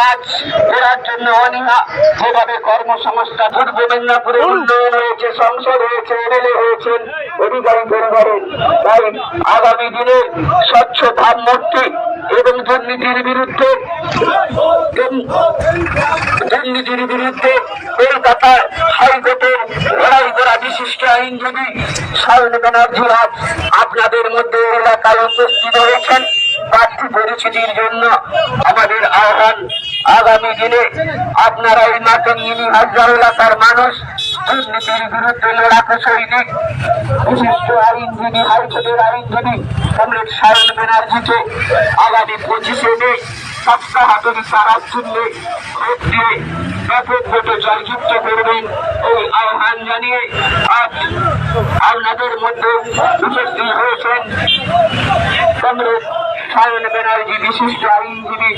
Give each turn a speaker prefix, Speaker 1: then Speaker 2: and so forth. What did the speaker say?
Speaker 1: কাজ করার জন্য অনীহা। যেভাবে কর্মসংস্থান পূর্ব মেদিনীপুরে উন্নয়ন হয়েছে সংসদ হয়েছে এমএলএ হয়েছেন অধিকারী পরিবারের তাই আগামী দিনে স্বচ্ছ ভাবমূর্তি এবং দুর্নীতির বিরুদ্ধে দুর্নীতির বিরুদ্ধে কলকাতা হাইকোর্টের লড়াই করা বিশিষ্ট আইনজীবী শায়ন ব্যানার্জি আজ আপনাদের মধ্যে এলাকায় উপস্থিত হয়েছেন। প্রার্থী পরিচিতির জন্য আমাদের আহ্বান আগামী দিনে আপনারা এই মাতঙ্গিনী হাজার এলাকার মানুষ, দুর্নীতির বিরুদ্ধে লড়াকু সৈনিক, বিশিষ্ট আইনজীবী হাইকোর্টের আইনজীবী কমরেড সায়ন ব্যানার্জিকে আগামী পঁচিশে মে সপ্তাহ হাতুড়ি সারার জন্য ভোট দিয়ে ব্যাপক ভোটে জয়যুক্ত করবেন এই আহ্বান জানিয়ে আজ আপনাদের মধ্যে উপস্থিত হয়েছেন কমরেড সায়ন ব্যানার্জি, বিশিষ্ট আইনজীবী